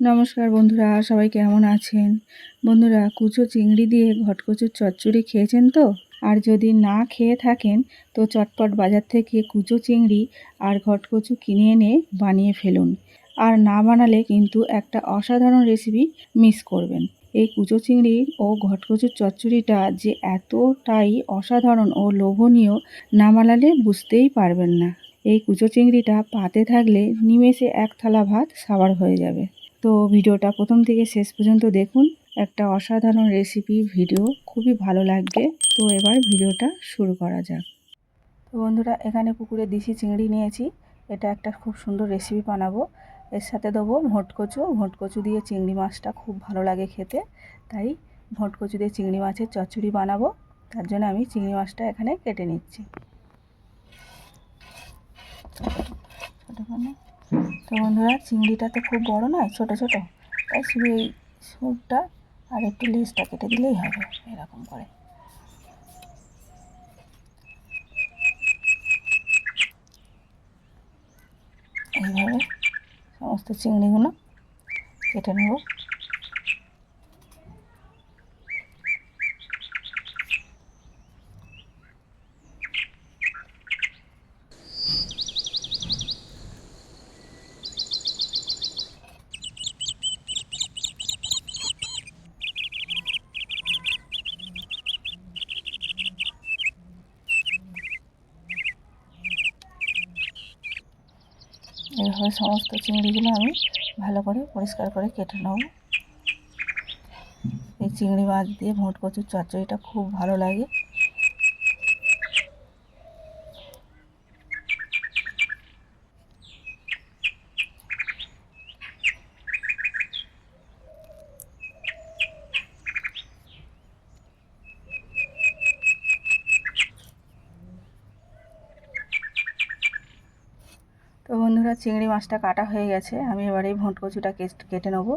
নমস্কার বন্ধুরা, সবাই কেমন আছেন? বন্ধুরা, কুচো চিংড়ি দিয়ে ঘটকচুর চচ্চড়ি খেয়েছেন তো? আর যদি না খেয়ে থাকেন, তো চটপট বাজার থেকে কুচো চিংড়ি আর ঘটকচু কিনে এনে বানিয়ে ফেলুন। আর না বানালে কিন্তু একটা অসাধারণ রেসিপি মিস করবেন। এই কুচো চিংড়ি ও ঘটকচুর চচ্চড়িটা যে এতটাই অসাধারণ ও লোভনীয়, না বানালে বুঝতেই পারবেন না। এই কুচো চিংড়িটা পাতে থাকলে নিমেষে এক থালা ভাত সাবার হয়ে যাবে। তো ভিডিওটা প্রথম থেকে শেষ পর্যন্ত দেখুন। একটা অসাধারণ রেসিপি ভিডিও খুবই ভালো লাগবে। তো এবার ভিডিওটা শুরু করা যাক। তো বন্ধুরা, এখানে পুকুরে দিশি চিংড়ি নিয়েছি। এটা একটা খুব সুন্দর রেসিপি বানাবো। এর সাথে দেবো ভোটকচু। ভোটকচু দিয়ে চিংড়ি মাছটা খুব ভালো লাগে খেতে। তাই ভোটকচু দিয়ে চিংড়ি মাছের চচ্চড়ি বানাবো। তার জন্য আমি চিংড়ি মাছটা এখানে কেটে নিচ্ছি। ছোটোখানে তো বন্ধুরা, চিংড়িটা তো খুব বড় নয়, ছোট ছোট। তাই শুধু এই সুপটা আর একটু লেজটা কেটে দিলেই হবে, এরকম করে। এইভাবে সমস্ত চিংড়িগুলো কেটে নেব। এইভাবে সমস্ত চিংড়িগুলো আমি ভালো করে পরিষ্কার করে কেটে নেব। এই চিংড়ি মাছ দিয়ে ভোট কচুর চচ্চড়িটা খুব ভালো লাগে। বন্ধুরা চিংড়ি মাছটা কাটা হয়ে গেছে, আমি এবার এই ভোট কচুটা কেটে নেব।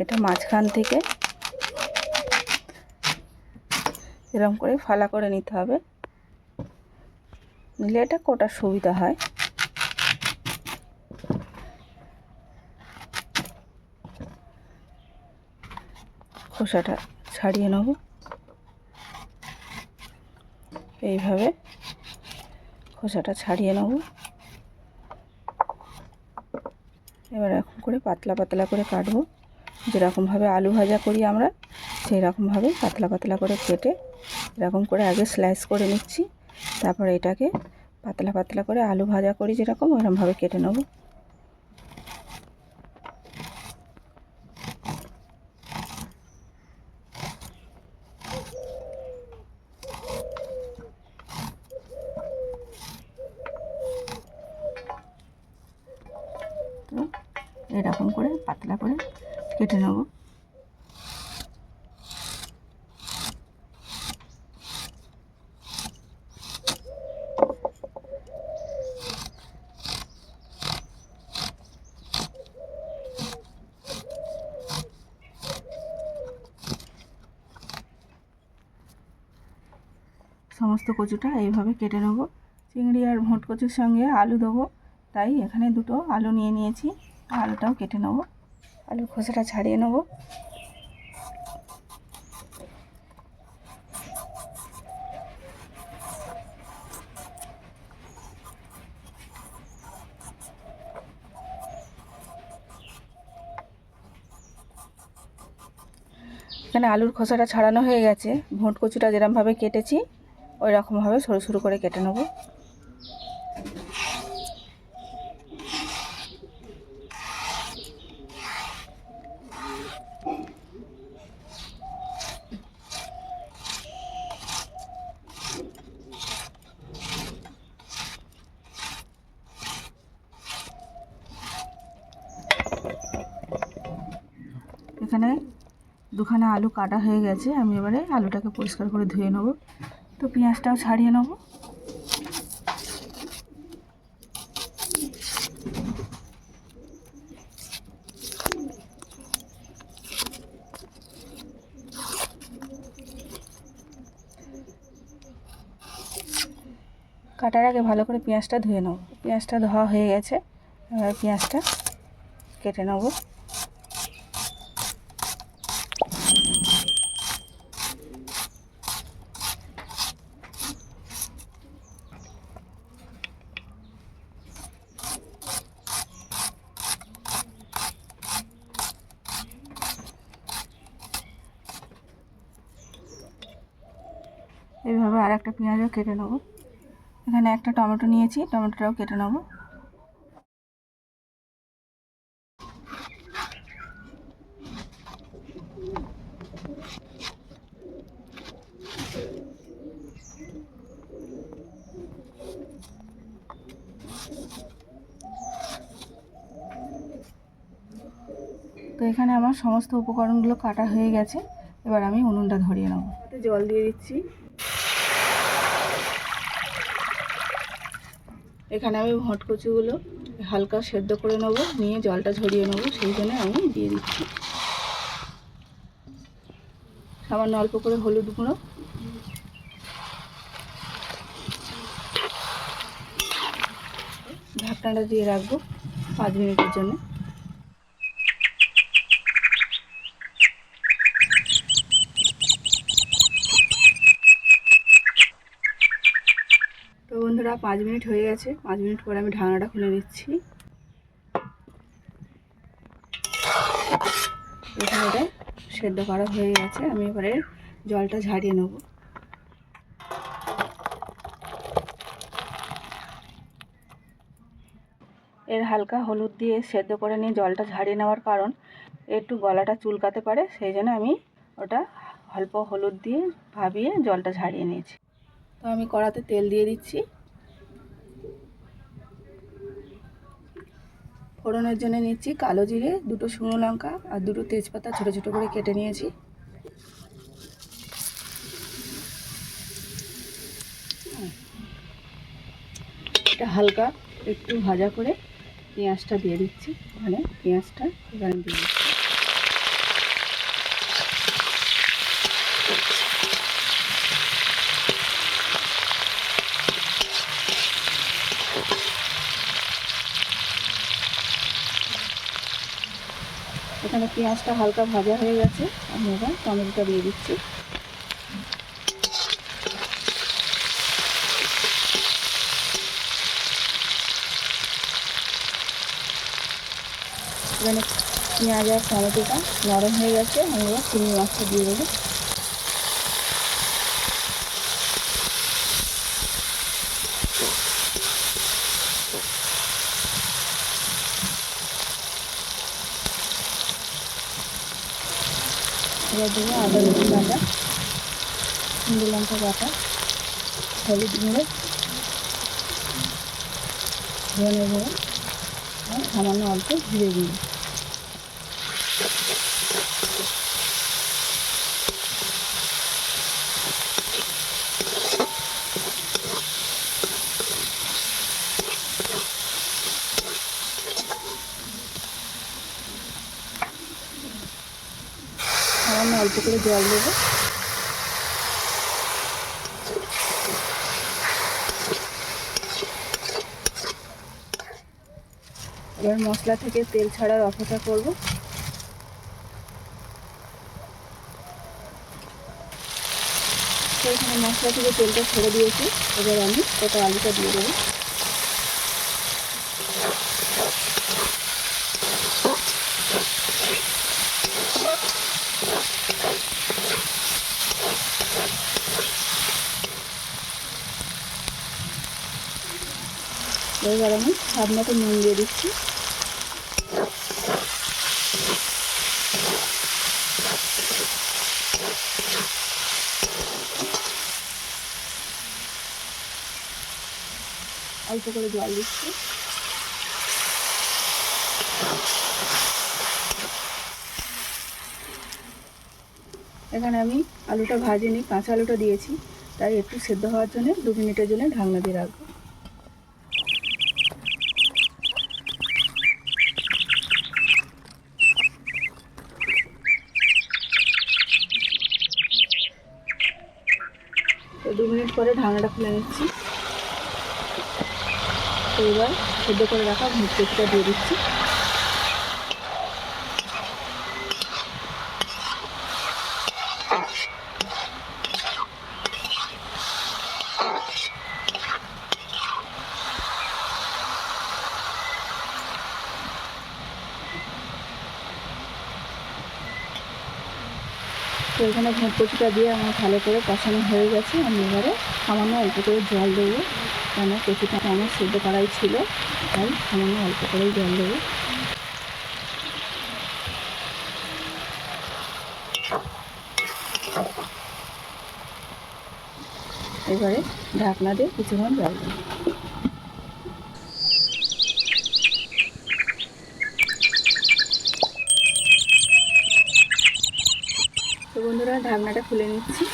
এটা মাঝখান থেকে এরকম করে ফালা করে নিতে হবে। নিলে এটা কোটার সুবিধা হয়। খোসাটা ছাড়িয়ে নেব। এইভাবে খোসাটা ছাড়িয়ে নেব। এবার এখন করে পাতলা পাতলা করে কাটবো। যেরকমভাবে আলু ভাজা করি আমরা সেই রকমভাবে পাতলা পাতলা করে কেটে এরকম করে আগে স্লাইস করে নিচ্ছি। তারপর এটাকে পাতলা পাতলা করে আলু ভাজা করি যেরকম, ওরকমভাবে কেটে নেব তো এরকম করে পাতলা করে কেটে নেব। সমস্ত কচুটা এইভাবে কেটে নেব। চিংড়ি আর ভোট কচুর সঙ্গে আলু দেবো, তাই এখানে দুটো আলু নিয়ে নিয়েছি। আলুটাও কেটে নেব। আলুর খোসাটা ছাড়িয়ে নেব। এখানে আলুর খোসাটা ছাড়ানো হয়ে গেছে। ভোট কচুটা যেরমভাবে কেটেছি ওই রকমভাবে সরু সরু করে কেটে নেব। এখানে দুখানা আলু কাটা হয়ে গেছে, আমি এবারে আলুটাকে পরিষ্কার করে ধুয়ে নেব। তো পেঁয়াজটাও ছাড়িয়ে নেব। কাটার আগে ভালো করে পেঁয়াজটা ধুয়ে নেব। পেঁয়াজটা ধোয়া হয়ে গেছে, এবার পেঁয়াজটা কেটে নেব। এইভাবে আর একটা পেঁয়াজও কেটে নেব। এখানে একটা টমেটো নিয়েছি, টমেটোটাও কেটে নেব। তো এখানে আমার সমস্ত উপকরণগুলো কাটা হয়ে গেছে। এবার আমি উনুনটা ধরিয়ে নেব। জল দিয়ে দিচ্ছি। এখানে আমি ভটকচুগুলো হালকা সেদ্ধ করে নেব, নিয়ে জলটা ঝরিয়ে নেব, সেই জন্য আমি দিয়ে দিচ্ছি। সামান্য অল্প করে হলুদ গুঁড়ো। ঢাকনাটা দিয়ে রাখব পাঁচ মিনিটের জন্য। তো পাঁচ মিনিট হয়ে গেছে। পাঁচ মিনিট পরে আমি ঢাকনাটা খুলে নিচ্ছি। এখানে সেদ্ধ করা হয়ে গেছে। আমি এবারে জলটা ঝাড়িয়ে নেব। এর হালকা হলুদ দিয়ে সেদ্ধ করে নিয়ে জলটা ঝাড়িয়ে নেওয়ার কারণ একটু গলাটা চুলকাতে পারে, সেই জন্য আমি ওটা অল্প হলুদ দিয়ে ভাবিয়ে জলটা ঝাড়িয়ে নিয়েছি। তো আমি কড়াতে তেল দিয়ে দিচ্ছি। ফোড়নের জন্য নিচ্ছি কালো জিরে, দুটো শুকনো লঙ্কা আর দুটো তেজপাতা ছোটো ছোটো করে কেটে নিয়েছি। এটা হালকা একটু ভাজা করে পেঁয়াজটা দিয়ে দিচ্ছি। মানে পেঁয়াজটা এখানে দিয়ে দিচ্ছি। এখানে পেঁয়াজটা হালকা ভাজা হয়ে গেছে। আমি এবার টমেটোটা দিয়ে দিচ্ছি। পেঁয়াজ আর টমেটোটা নরম হয়ে গেছে। আমি এবার চিংড়ি মাছটা দিয়ে দেবো। এবার দেবো আদা রসুন বাটা সুন্দর লঙ্কা বাটা, হলুদ গুঁড়ো, ধনে গুঁড়ো, আর সামান্য অল্প ঘিরে গুঁড়ো সামান্য অল্প করে জল দেবো। এবার মশলা থেকে তেল ছাড়ার অপেক্ষা করব। এখানে মশলা থেকে তেলটা ছেড়ে দিয়েছি। এবার আমি ওটা আলুটা দিয়ে দেবো। এবার আমি স্বাদ মতো নুন দিয়ে দিচ্ছি। অল্প করে জল দিচ্ছি। এখানে আমি আলুটা ভাজিনি, কাঁচা আলুটা দিয়েছি, তাই একটু সেদ্ধ হওয়ার জন্য দু মিনিটের জন্য ঢাকনা দিয়ে রাখব। করে ঢাকনাটা খুলে নিচ্ছি। এবার সেদ্ধ করে রাখা ভুট্টেটা দিয়ে দিচ্ছি। তো এখানে কচুটা দিয়ে আমার ভালো করে কষানো হয়ে গেছে। আমি এবারে সামান্য অল্প করে জল দেবো। কেন? কচুটা আমার সেদ্ধ করাই ছিল। তাই সামান্য অল্প করেই জল দেবো। এবারে ঢাকনা দিয়ে কিছুক্ষণ জল দেবো তো বন্ধুরা ঢাকনাটা খুলে নিচ্ছি।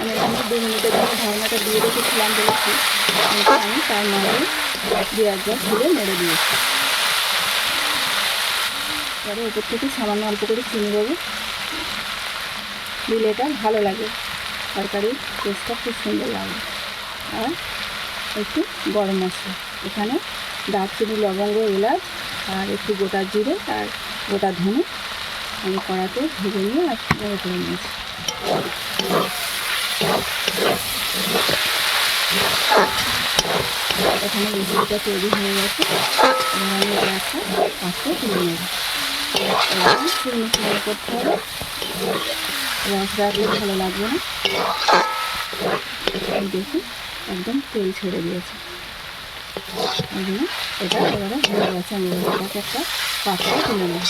আমি এখানে দু মিনিটের জন্য ঢাকনাটা দিয়ে রেখেছিলাম বলেছি। আমি তার মধ্যে দু একবার খুলে মেরে দিয়েছি। এবারে উপর থেকে সামান্য অল্প করে চিনি দেবো। দিলে এটা ভালো লাগে। তরকারির টেস্টটা খুব সুন্দর লাগে। আর একটু গরম মশলা। এখানে দারচিনি, লবঙ্গ, এলাচ আর একটু গোটা জিরে আর গোটা ধনে আমি কড়াতে ভেজে নিয়ে আর করে নিয়েছি। এখানে রেসিপিটা তৈরি হয়ে গেছে। এবার আমি পাশে তুলে নেব। করতে হবে। রস রাখলে ভালো লাগবে না। দেখুন, একদম তেল ছেড়ে দিয়েছে। এই জন্য এটা এবারে গেছে। আমি একটা পাত্রে তুলে নেব।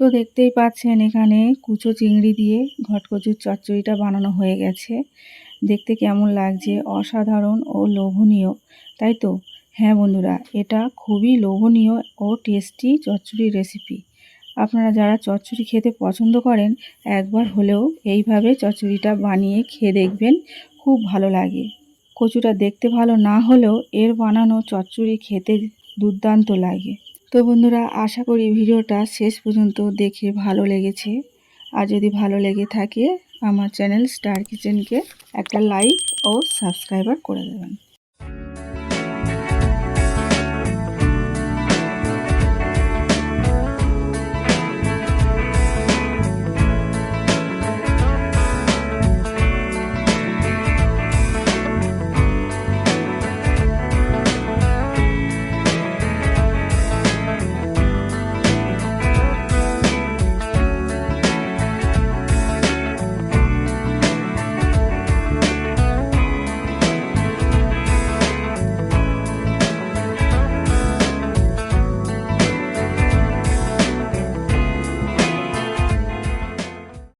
তো দেখতেই পাচ্ছেন এখানে কুচো চিংড়ি দিয়ে ঘটকচুর চচ্চড়িটা বানানো হয়ে গেছে। দেখতে কেমন লাগছে, অসাধারণ ও লোভনীয়। তাই তো? হ্যাঁ বন্ধুরা, এটা খুবই লোভনীয় ও টেস্টি চচ্চড়ি রেসিপি আপনারা যারা চচ্চড়ি খেতে পছন্দ করেন, একবার হলেও এইভাবে চচ্চড়িটা বানিয়ে খেয়ে দেখবেন, খুব ভালো লাগে। কচুটা দেখতে ভালো না হলেও এর বানানো চচ্চড়ি খেতে দুর্দান্ত লাগে। তো বন্ধুরা, আশা করি ভিডিওটা শেষ পর্যন্ত দেখে ভালো লেগেছে। আর যদি ভালো লেগে থাকে, আমার চ্যানেল স্টার কিচেনকে একটা লাইক ও সাবস্ক্রাইবার করে দেবেন।